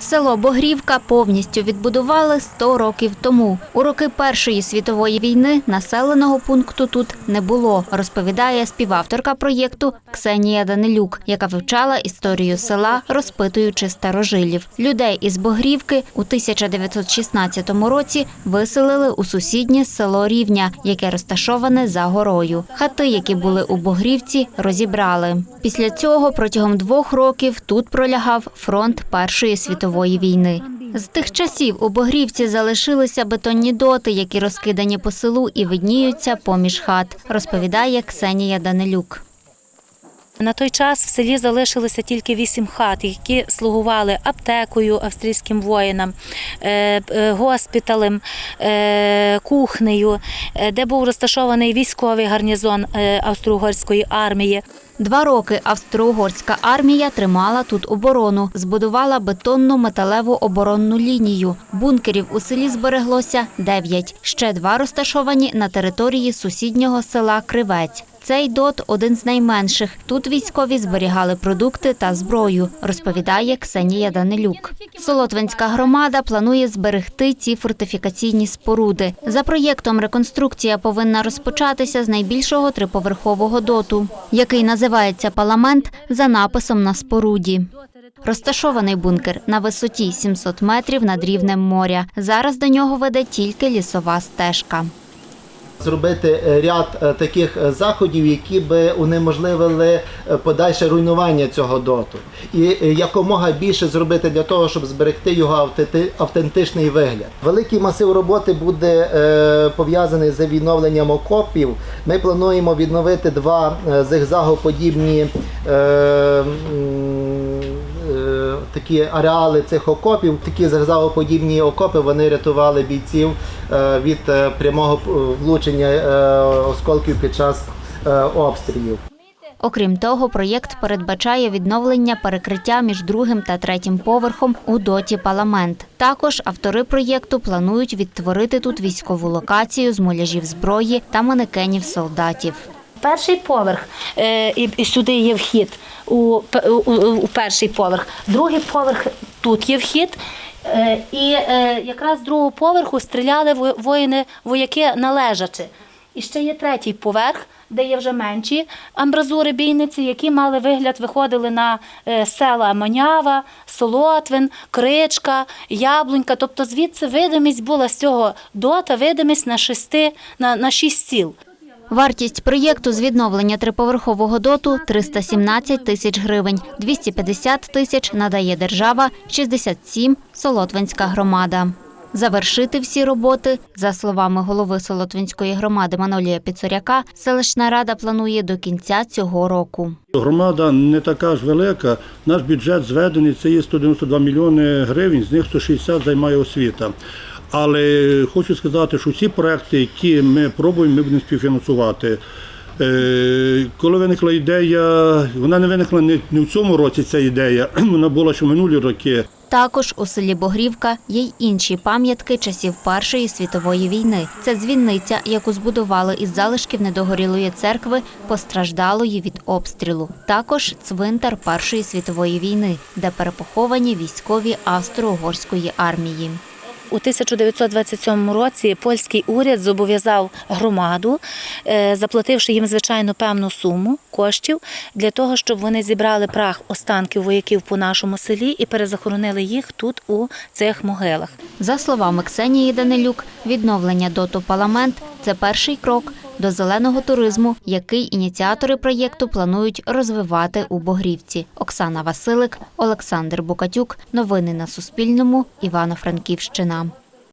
Село Богрівка повністю відбудували 100 років тому. У роки Першої світової війни населеного пункту тут не було, розповідає співавторка проєкту Ксенія Данилюк, яка вивчала історію села, розпитуючи старожилів. Людей із Богрівки у 1916 році виселили у сусіднє село Рівня, яке розташоване за горою. Хати, які були у Богрівці, розібрали. Після цього протягом двох років тут пролягав фронт Першої світової війни. З тих часів у Богрівці залишилися бетонні доти, які розкидані по селу і видніються поміж хат, розповідає Ксенія Данилюк. На той час в селі залишилося тільки вісім хат, які слугували аптекою австрійським воїнам, е, е, госпіталем, е, кухнею, де був розташований військовий гарнізон австро-угорської армії. Два роки австро-угорська армія тримала тут оборону, збудувала бетонну металеву оборонну лінію. Бункерів у селі збереглося дев'ять. Ще два розташовані на території сусіднього села Кривець. Цей дот один з найменших. Тут військові зберігали продукти та зброю, розповідає Ксенія Данилюк. Солотвинська громада планує зберегти ці фортифікаційні споруди. За проєктом реконструкція повинна розпочатися з найбільшого триповерхового доту, який називається Паламент за написом на споруді. Розташований бункер на висоті 700 метрів над рівнем моря. Зараз до нього веде тільки лісова стежка. Зробити е, ряд е, таких е, заходів, які би унеможливили подальше руйнування цього доту, і якомога більше зробити для того, щоб зберегти його автенти- автентичний вигляд. Великий масив роботи буде пов'язаний з відновленням окопів. Ми плануємо відновити два зигзагоподібні. Е, Такі ареали цих окопів, такі зигзагоподібні окопи, вони рятували бійців е, від е, прямого е, влучення осколків під час обстрілів. Окрім того, проєкт передбачає відновлення перекриття між другим та третім поверхом у доті Паламент. Також автори проєкту планують відтворити тут військову локацію з муляжів зброї та манекенів солдатів. Перший поверх, е, і, і сюди є вхід у, у, у- перший поверх. Другий поверх тут є вхід. Е, і е, якраз з другого поверху стріляли во- воїни, вояки належачи. І ще є третій поверх, де є вже менші амбразури бійниці, які мали вигляд, виходили на села Манява, Солотвин, Кричка, Яблунька. Тобто звідси видимість була з цього дота, видимість на шести, на, на шість сіл. Вартість проєкту з відновлення триповерхового доту 317 тисяч гривень, 250 тисяч надає держава, 67 – Солотвинська громада. Завершити всі роботи, за словами голови Солотвинської громади Манолія Піцоряка, селищна рада планує до кінця цього року. Громада не така ж велика. Наш бюджет зведений, це є 192 мільйони гривень, з них 160 займає освіта. Але хочу сказати, що всі проекти, які ми пробуємо, ми будемо співфінансувати. Е, Коли виникла ідея, вона не виникла не в цьому році ця ідея, вона була ще минулі роки. Також у селі Богрівка є й інші пам'ятки часів Першої світової війни. Це дзвіниця, яку збудували із залишків недогорілої церкви, постраждалої від обстрілу. Також цвинтар Першої світової війни, де перепоховані військові Австро-Угорської армії. У 1927 році польський уряд зобов'язав громаду, е, заплативши їм звичайно певну суму коштів для того, щоб вони зібрали прах останків вояків по нашому селі і перезахоронили їх тут у цих могилах. За словами Ксенії Данилюк, відновлення доту Паламент це перший крок до зеленого туризму, який ініціатори проєкту планують розвивати у Богрівці. Оксана Василик, Олександр Букатюк. Новини на Суспільному. Івано-Франківщина.